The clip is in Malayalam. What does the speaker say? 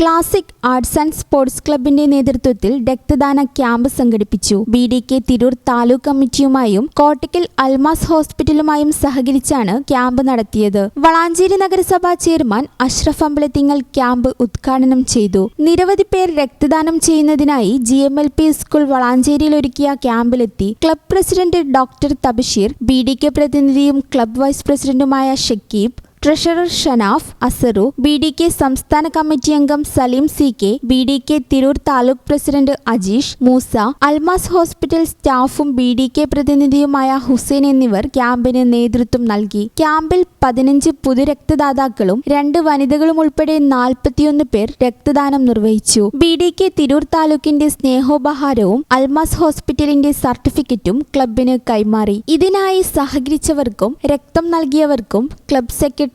ക്ലാസിക് ആർട്സ് ആൻഡ് സ്പോർട്സ് ക്ലബിന്റെ നേതൃത്വത്തിൽ രക്തദാന ക്യാമ്പ് സംഘടിപ്പിച്ചു. B D K Tirur taluk കമ്മിറ്റിയുമായും Kottakkal Almas ഹോസ്പിറ്റലുമായും സഹകരിച്ചാണ് ക്യാമ്പ് നടത്തിയത്. വളാഞ്ചേരി നഗരസഭാ ചെയർമാൻ അഷ്റഫ് അമ്പലത്തിങ്ങൽ ക്യാമ്പ് ഉദ്ഘാടനം ചെയ്തു. നിരവധി പേർ രക്തദാനം ചെയ്യുന്നതിനായി G M L P school വളാഞ്ചേരിയിൽ ഒരുക്കിയ ക്യാമ്പിലെത്തി. Club president doctor Tabasheer B D K പ്രതിനിധിയും club vice പ്രസിഡന്റുമായ Shakeeb treasurer Shanaf Asaru B D K സംസ്ഥാന കമ്മിറ്റി അംഗം Saleem C K B D K Tirur taluk president Ajeesh Moosa Almas hospital സ്റ്റാഫും ബി ഡി കെ പ്രതിനിധിയുമായ ഹുസൈൻ എന്നിവർ ക്യാമ്പിന് നേതൃത്വം നൽകി. ക്യാമ്പിൽ പതിനഞ്ച് പുതുരക്തദാതാക്കളും രണ്ട് വനിതകളും ഉൾപ്പെടെ നാൽപ്പത്തിയൊന്ന് പേർ രക്തദാനം നിർവഹിച്ചു. ബി ഡി കെ തിരൂർ താലൂക്കിന്റെ സ്നേഹോപഹാരവും അൽമാസ് ഹോസ്പിറ്റലിന്റെ സർട്ടിഫിക്കറ്റും ക്ലബിന് കൈമാറി. ഇതിനായി സഹകരിച്ചവർക്കും രക്തം നൽകിയവർക്കും club secretary